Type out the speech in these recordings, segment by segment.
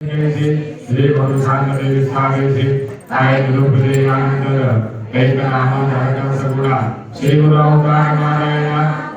श्री एक नामा धारका सगुणा श्री गुरुअवतार नारायण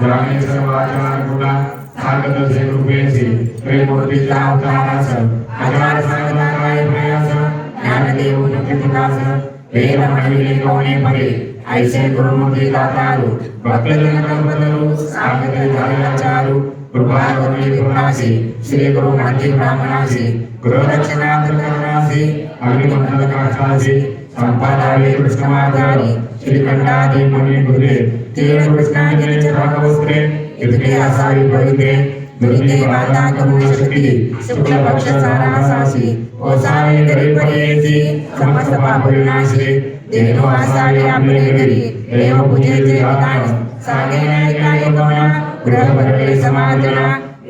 जाणे सर्वाचार गुणा सागत श्री रूपेशी त्रिमूर्तीच्या अवतारास अजार सर्वकाय प्रयास ज्ञानदेव नित्यनिवास देव म्हणविले गवणे परे ऐसे गुरुमुखी दातारू भक्तजन कर्मधरू सागत धारयाचारू कृपा करुणी श्री गुरु मानजी ब्राह्मणाशी గురురక్షణాంతకరుణాసి అగ్నిమండల కాక్షాసి సంపాదాలి కృష్ణమాచారి శ్రీకంఠాది ముని గురే తీర కృష్ణాంజలి చరాకవస్త్రే హృదయాసాయి పవిత్రే దుర్గే వాదాకమూషకి శుక్లపక్ష సారాసాసి ఓసాయి గరిపయేసి సమస్త పాప వినాశి దేనో ఆసాయి అమలేగిరి దేవ పూజే విధాన సాగేన ఏకాయకమన గృహపరవే సమాజన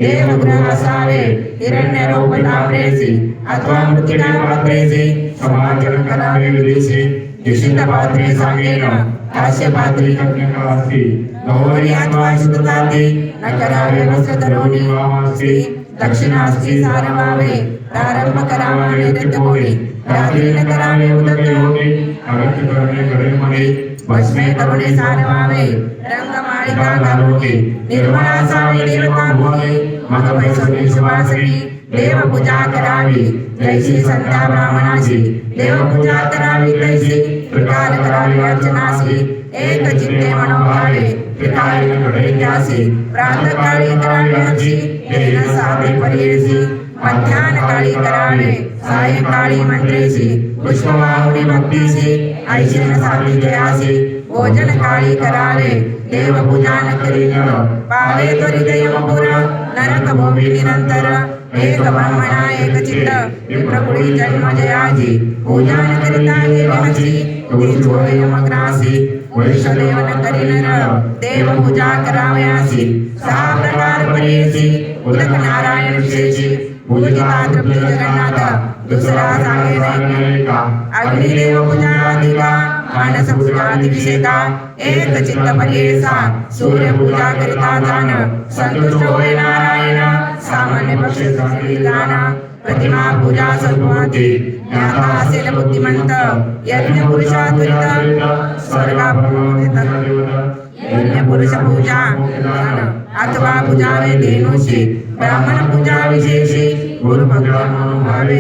ದೇವಗ್ರಹಸಾಲೆ ಹಿರಣ್ಯ ರೂಪಿತಾಪ್ರೇಸಿ ಅಥವಾ ಮೃತ್ತಿಕಾ ಪಾತ್ರೇಸಿ ಸಮಾಜನಕನಾಗಿ ವಿದೇಶಿ ನಿಷಿದ್ಧ ಪಾತ್ರೆ ಸಾಂಗೇನ ಕಾಶ್ಯ ಪಾತ್ರೆ ಕನ್ಯಕಾಸ್ತಿ ಗೌರಿ ಅಥವಾ ಶುದ್ಧಾತಿ ನಕರಾವೆ ವಸತರೋಣಿ ವಾಮಾಸ್ತಿ దక్షిణాస్తి సారవామి ప్రారంభ కరామణి దిట్టుమూడి ప్రాచీన కరామి ఉదయోగి అగత్య కరణి కరణి భస్మే కరుణి సారవామి రంగ रात्री न करावे उदक योगी अगत्य करणे करे मणे भस्मे करुणे सारवावे रंगमाळिका घालोगे निर्मळा सावी देवता भोगे मग पैसोनी सुवासनी देव पूजा करावी जैसी संध्या ब्राह्मणाची देव पूजा करावी तैसी प्रकार करावी अर्चनासी एक चित्ते मनोभावे पिताई घडे त्यासी प्रातःकाळी करावी हची देन साधे पर्येसी मध्यान काळी करावे सायंकाळी मंत्रेसी पुष्पवाहुनी भक्तीसी ऐशेन सावी जयासी भोजन काळी करावे देव पूजा न करीन पावे त्वरित यमपुरा नरक भूमी निरंतर एक ब्राह्मणा एक चित्त विप्रकुळी जन्म जयाजी पूजा न करिता गेली हसी ती चोळे यमग्रासी वैष्णदेव न करी नर देव पूजा करावयासी सहा प्रकार पर्येसी उदक नारायण विशेषी पूजिता तृप्ती जगन्नाथ दुसरा सांगे नाही अग्निदेव पूजा अधिका मानस पूजा दिविषेता एक चित्त पर्येसा सूर्य पूजा करिता जान संतुष्ट होय नारायण सामान्य पक्ष जाना प्रतिमा पूजा सर्वती ज्ञाता असेल बुद्धिमंत यज्ञ पुरुषा त्वरित स्वर्गा यज्ञ पुरुष पूजा अथवा पूजावे धेनुषी ब्राह्मण पूजा विशेषी गुरु भगवान मनोभावे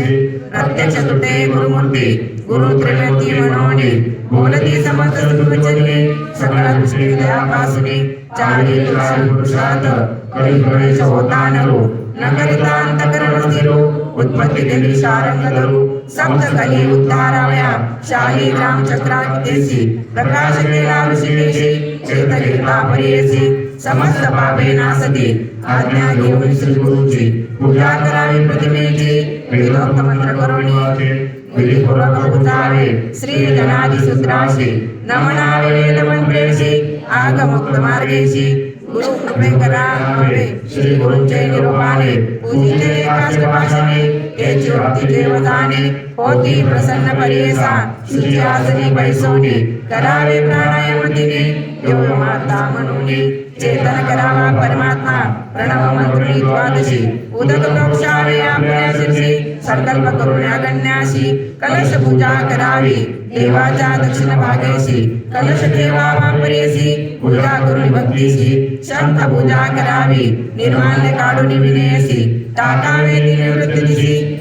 प्रत्यक्ष तुटे गुरुमूर्ती गुरु त्रिमूर्ती मनोनी बोलती समस्त सुवचने सकळ दृष्टी दयापासुनी चारी तुळशी पुरुषात कळी प्रवेश होता नरो न करिता अंतकरण स्थिरो उत्पत्ती देवी शारंग धरू सप्त कली उद्धाराव्या शाही राम चक्रावितेसी प्रकाश केला ऋषिकेशी चेतनिका पर्येसी समस्त पापे नासती आज्ञा घेऊन श्री गुरुची पूजा करावी प्रतिमेची. वेदोक्त मंत्र करुणी विधिपूर्वक पूजावे श्री गणादी सूत्राशी नमनावे वेद मंत्रेशी आगमुक्त मार्गेशी गुरु कृपे. करावे श्री गुरुंचे निरूपाने पूजिते काष्टपाशने याची वक्ती देवताने होती प्रसन्न परियेसा. शुची आसनी बैसोनी करावे प्राणायाम तिने. योग माता म्हणून. चेतन करावा परमात्मा प्रणव मंत्री द्वादशी उदक प्रोक्षावे आपल्या शीर्षी संकल्प करून गण्याशी कलश पूजा करावी देवाच्या दक्षिण भागेशी कलश ठेवा वापरेसी पूजा करून भक्तीशी शंख पूजा करावी निर्माल्य काढून विनेसी टाकावे निवृत्ती दिशी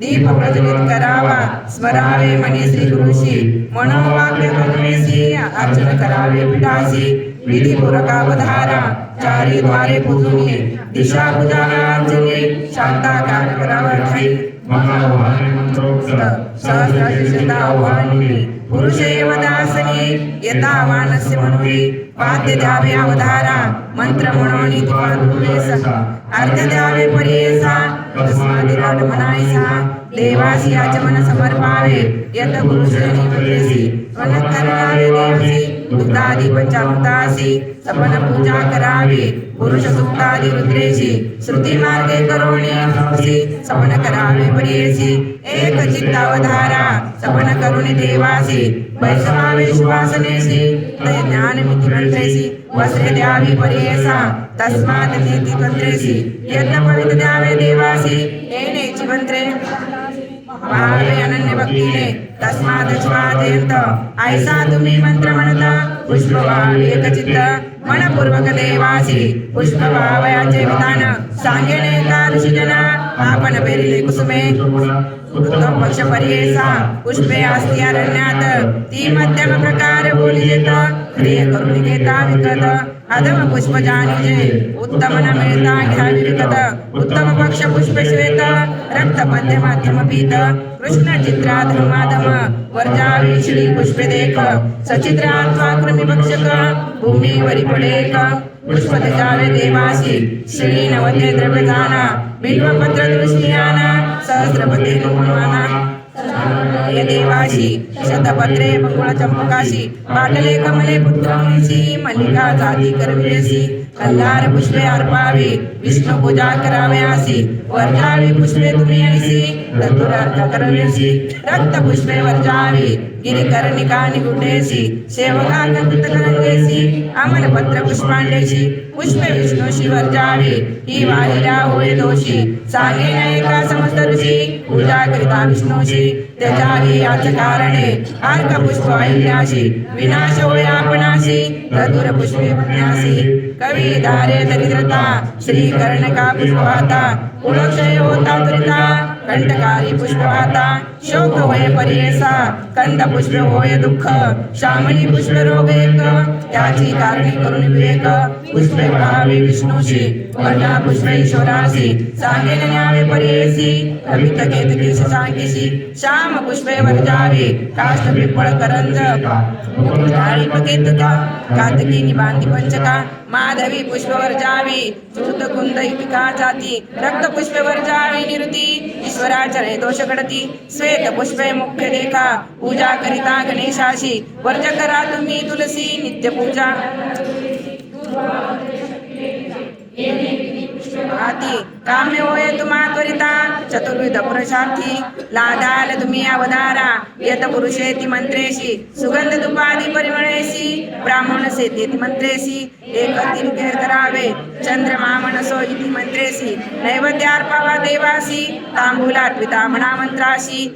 दीप प्रज्वलित करावा स्मरावे मनी श्री गुरुशी मनोवाक्य करुणेसी अर्चन करावे पिठासी विधी पुरकावधारा चारी द्वारे पूजून दिशा पूजा अर्चने शांताकार करावा ठाई मंगळवारे मंत्रोक्त आव्हानी पुरुषेव यथा मानस्य मनुरी वाद्य द्यावे अवधारा मंत्र म्हणून तुळेस अर्थ द्यावे पर्येसा तस्मादिराट म्हणायसा देवासी आचमन समर्पावे यत वदेसी वन करावे देवसी दुग्धादी सपन पूजा करावी पुरुष सुक्तादी रुद्रेशी श्रुती मार्गे करोणी सपन करावे पर्येसी। एक चित्तावधारा सपन करुणी देवासी वैष्णवावे सुवासनेसी तय ज्ञान मिती मंत्रेसी वस्त्रे द्यावी पर्येसा तस्मात नेती तंत्रेसी यज्ञ पवित्र द्यावे देवासी येणेची मंत्रे भावे अनन्य भक्तीने तस्मात स्वादयंत ऐसा तुम्ही मंत्र म्हणता पुष्प भाव एकचित्त मनपूर्वक देवासी पुष्प भावयाचे विधान सांगेने का ऋषीजना आपण पेरिले कुसुमे। उत्तम पक्ष पर्येसा पुष्पे असती अरण्यात ती मध्यम प्रकार बोली देत। क्रिय करून घेता विकत। अधम पुष्प जाणीजे। उत्तम न मिळता घ्यावी विकत। उत्तम पक्ष पुष्प श्वेत। रक्त मध्य माध्यम पीत। कृष्ण चित्रा धर्माधम वर्जावी श्री पुष्पे देख। सचित्रात्वा कृमी भक्षक। भूमीवरी पडेक। पुष्प श्री नवते द्रव्यदाना। बिल्वपत्रदृशीयान सहस्रपते देवाशी शतपत्रे बहुळचंपकाशी पाटले कमले पुत्रमुनिशी मल्लिका जाती करविलेसी कल्लार पुष्पे अर्पावी विष्णु पूजा करावयासी वर्जावी पुष्पे तुम्ही ऐसी तत्पुरार्थ करवेसी रक्त पुष्पे वर्जावी गिरिकर्णिका निगुडेसी सेवका कंपित करंगेसी अमलपत्र पुष्पांडेशी पुष्पे विष्णूशी वर्जावी ही वाहिला होय दोषी सागे नयका समस्त ऋषी पूजा करिता विष्णूशी त्याच्या याच कारणे अर्क पुष्प अहिल्याशी विनाश होय आपणाशी धतुर पुष्पी पुण्यासी कवी धारे दरिद्रता श्री कर्णका पुष्पवाता कुळक्षय होता त्वरिता कंटकारी पुष्पवाता शोक होय पर्येसा कंद पुष्प होय दुःख श्यामली पुष्प रोग एक त्याची कारणी करून विवेक पुष्पे म्हणावे विष्णूशी वर्णा पुष्प ईश्वरासी सांगेल न्यावे पर्येसी कवित केश सांगीशी श्याम पुष्पे वर्जावे काष्ट पिंपळ करंज झाडी पकेतका कातकी निबांधी पंचका माधवी पुष्प वर्जावी चूत कुंद इपिका जाती, रक्त पुष्प वर्जावी निरुती ईश्वराचरे दोष घडती श्वेत पुष्पे मुख्य देखा, पूजा करिता गणेशाशी वर्ज करा तुम्ही तुलसी, नित्य पूजा. आती तुम्हा त्वरिता चतुर्विध पुरुषार्थी। लादाल तुम्ही अवधारा यत मंत्रेशी सुगंध दुपादी परिमळेसी ब्राह्मण सेतेती मंत्रेसी एक चंद्रमा मनसो इति नैवेद्यार्पावा देवासी तांबूलार्पिता म्हणा मंत्राशी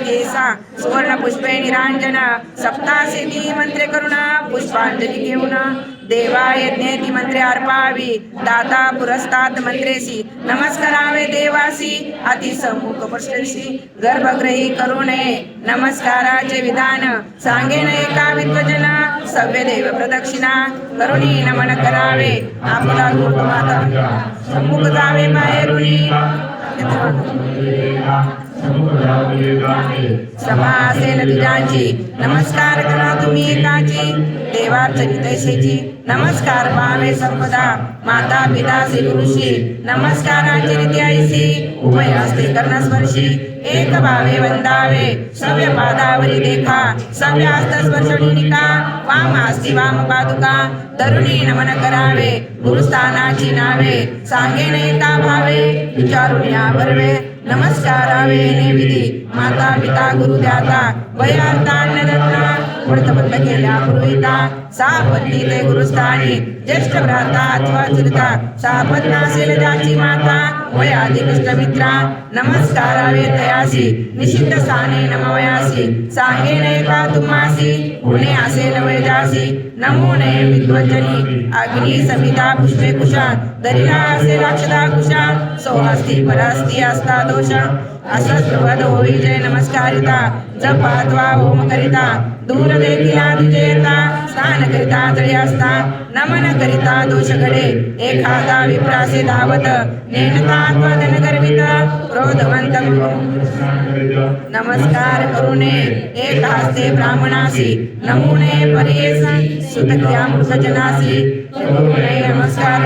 केसा। सुवर्ण पुष्पे निरांजन सप्तासी मंत्रे करुणा। पुष्पांजली घेऊन देवा यज्ञेती मंत्रे अर्पावी दाता पुरस्तात मंत्रेसी नमस्कारावे देवासी। अति सम्मुख गर्भगृही गर्भग्रही करुणे। नमस्काराचे विधान। सांगेन एका विद्वजन। सव्य देव प्रदक्षिणा। करुणी नमन करावे। आपला गुरु माता सम्मुख जावे बाहेरुनी असेल नमस्कार करा तुम्ही नमस्कार पावे संपदा माता पिता गुरुशी नमस्काराची रीती ऐसी उभय कर्णस्पर्शी। एक भावे वंदावे सव्य पादावरी देखा सव्य हस्त स्पर्शनी निका वाम हस्ती वाम पादुका तरुणी नमन करावे गुरुस्थानाची नावे सांगेन एका भावे विचारून या बर्वे नमस्कारावे विधी माता पिता गुरु द्याता वयार्थान्न दत्ता केल्या पुरोहिता सापत्नी ते गुरुस्थानी. ज्येष्ठ भ्राता अथवा चुलता सापत नासेल ज्याची माता वयाधिक मित्रा नमस्कारावे तयासी निषिद्ध साने नमवयासी सांगेन एका तुम्हासी गुणे असेल वैजासी नमो नये विद्वजनी अग्नी समिता पुष्पे कुशा दरिला असे राक्षदा कुशा सोहस्ती परास्ती असता दोष असं होई जय नमस्कारिता जपात्वा ओम करिता दूर देखिला तुझेता करिता जळी असता नमन करिता दोषकडे एखादा विप्रासे धावत नेनता धन गर्वित क्रोधवंत नमस्कार करुणे एक हस्ते ब्राह्मणासी. नमुने परेस सुतक्या मृतजनासी